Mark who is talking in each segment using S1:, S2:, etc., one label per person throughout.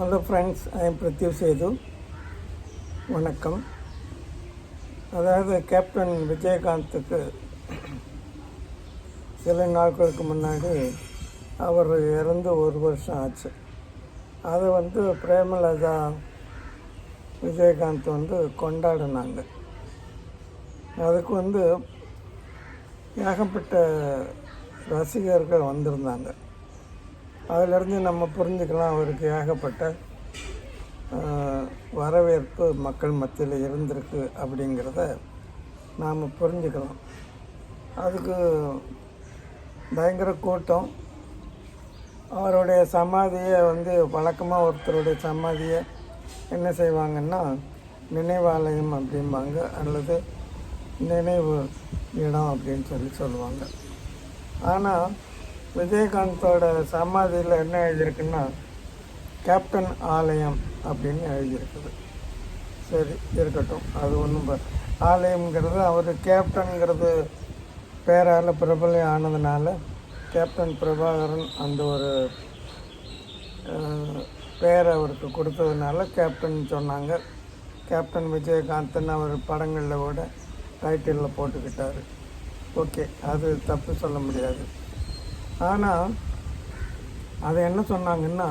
S1: Hello friends I am Prathyu Sethu வணக்கம். அதாவது captain விஜயகாந்துக்கு சில நாட்களுக்கு முன்னாடி அவர் இறந்து ஒரு வருஷம் ஆச்சு. அதை வந்து பிரேமலதா விஜயகாந்த் வந்து கொண்டாடினாங்க. அதுக்கு வந்து ஏகப்பட்ட ரசிகர்கள் வந்திருந்தாங்க. அதிலிருந்து நம்ம புரிஞ்சுக்கலாம் அவருக்கு ஏகப்பட்ட வரவேற்பு மக்கள் மத்தியில் இருந்திருக்கு அப்படிங்கிறத நாம் புரிஞ்சுக்கலாம். அதுக்கு பயங்கர கூட்டம். அவருடைய சமாதியை வந்து வழக்கமாக ஒருத்தருடைய சமாதியை என்ன செய்வாங்கன்னா நினைவாலயம் அப்படிம்பாங்க அல்லது நினைவு இடம் அப்படின்னு சொல்லி சொல்லுவாங்க. ஆனால் விஜயகாந்தோட சமாதியில் என்ன எழுதியிருக்குன்னா கேப்டன் ஆலயம் அப்படின்னு எழுதியிருக்குது. சரி இருக்கட்டும். அது ஒன்றும் ஆலயம்ங்கிறது அவர் கேப்டனுங்கிறது பேரால் பிரபலம் ஆனதுனால கேப்டன் பிரபாகரன் அந்த ஒரு அஹ், பேரை அவருக்கு கொடுத்ததுனால கேப்டன் சொன்னாங்க. கேப்டன் விஜயகாந்தன் அவர் படங்களில் கூட டைட்டிலில் போட்டுக்கிட்டார். ஓகே அது தப்பு சொல்ல முடியாது. ஆனால் அது என்ன சொன்னாங்கன்னா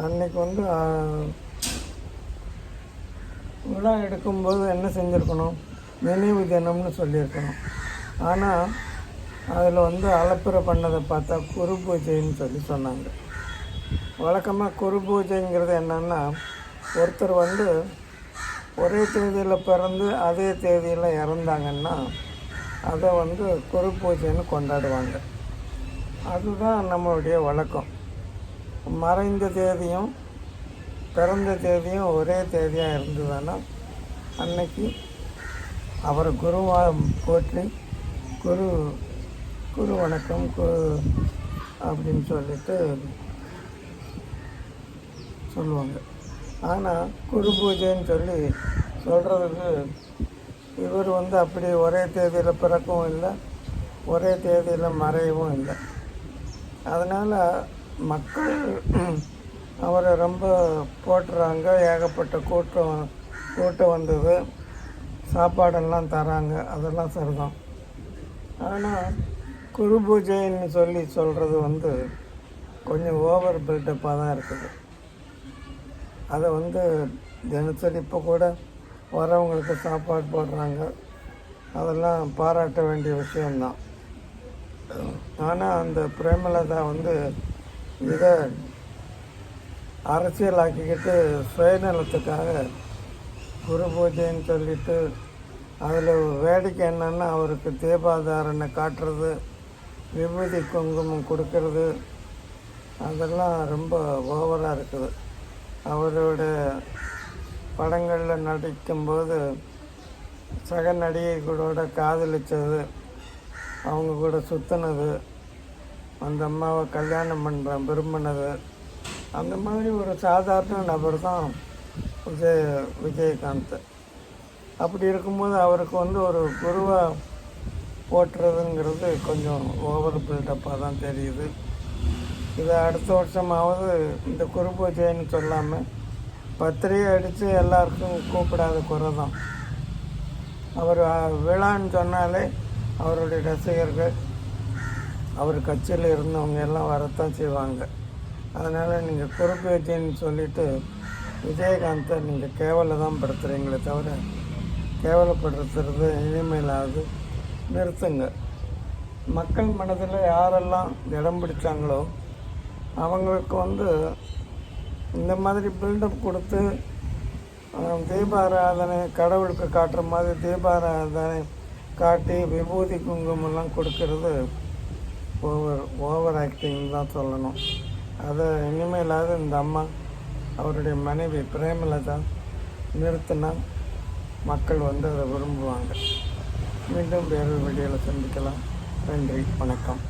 S1: அன்னைக்கு வந்து விழா எடுக்கும்போது என்ன செஞ்சுருக்கணும்? நினைவு தினம்னு சொல்லியிருக்கணும். ஆனால் அதில் வந்து அலப்புற பண்ணதை பார்த்தா குரு பூஜைன்னு சொல்லி சொன்னாங்க. வழக்கமாக குரு பூஜைங்கிறது என்னென்னா ஒருத்தர் வந்து ஒரே தேதியில் பிறந்து அதே தேதியில் இறந்தாங்கன்னா அதை வந்து குரு பூஜைன்னு கொண்டாடுவாங்க. அதுதான் நம்மளுடைய வழக்கம். மறைந்த தேதியும் பிறந்த தேதியும் ஒரே தேதியாக இருந்ததுன்னா அன்னைக்கு அவரை குருவாக போற்றி குரு குரு வணக்கம் குரு அப்படின்னு சொல்லிட்டு சொல்லுவாங்க. ஆனால் குரு பூஜைன்னு சொல்லி சொல்கிறதுக்கு இவர் வந்து அப்படி ஒரே தேதியில் பிறக்கவும் இல்லை ஒரே தேதியில் மறையவும் இல்லை. அதனால் மக்கள் அவரை ரொம்ப போட்டுறாங்க. ஏகப்பட்ட கூட்டம் கூட்டம் வந்தது. சாப்பாடெல்லாம் தராங்க. அதெல்லாம் சரிதான். ஆனால் குரு பூஜைன்னு சொல்லி சொல்கிறது வந்து கொஞ்சம் ஓவர் பில்டப்பாக தான் இருக்குது. அதை வந்து தினசரி இப்போ கூட வரவங்களுக்கு சாப்பாடு போடுறாங்க. அதெல்லாம் பாராட்ட வேண்டிய விஷயம்தான். ஆனால் அந்த பிரேமலதா வந்து இதை அரசியலாக்கிக்கிட்டு சுயநலத்துக்காக குரு பூஜைன்னு சொல்லிட்டு அதில் வேடிக்கை என்னென்னா அவருக்கு தீபாதாரணை காட்டுறது விபூதி குங்குமம் கொடுக்கறது அதெல்லாம் ரொம்ப ஓவராக இருக்குது. அவரோட படங்களில் நடிக்கும்போது சக நடிகைகளோட காதலிச்சது அவங்க கூட சுற்றினது அந்த அம்மாவை கல்யாணம் பண்ணுற விரும்பினது. அந்த மாதிரி ஒரு சாதாரண நபர் தான் விஜய் விஜயகாந்த். அப்படி இருக்கும்போது அவருக்கு வந்து ஒரு குருவாக போட்டுறதுங்கிறது கொஞ்சம் ஓவர் பில்டப்பாக தான் தெரியுது. இதை அடுத்த வருஷமாவது இந்த குரு பூஜைன்னு சொல்லாமல் பத்திரிகை அடித்து எல்லாருக்கும் கூப்பிடாத குறை தான் அவர் விழான்னு சொன்னாலே அவருடைய ரசிகர்கள் அவர் கட்சியில் இருந்தவங்க எல்லாம் வரத்தான் செய்வாங்க. அதனால் நீங்கள் குறுப்பேச்சின்னு சொல்லிவிட்டு விஜயகாந்தை நீங்கள் கேவலை தான் படுத்துகிறீங்களே தவிர கேவலப்படுத்துறது இனிமேலாவது நிறுத்துங்க. மக்கள் மனதில் யாரெல்லாம் இடம் பிடிச்சாங்களோ அவங்களுக்கு வந்து இந்த மாதிரி பில்டப் கொடுத்து தீபாராதனை கடவுளுக்கு காட்டுற மாதிரி தீபாராதனை காட்டி விபூதி குங்குமம்லாம் கொடுக்கறது ஓவர் ஓவர் ஆக்டிங் தான் சொல்லணும். அதை இனிமேலாவது இந்த அம்மா அவருடைய மனைவி பிரேமலதா நிறுத்தினா மக்கள் வந்து அதை விரும்புவாங்க. மீண்டும் வேறு வீடியோவில் சந்திக்கலாம். நன்றி வணக்கம்.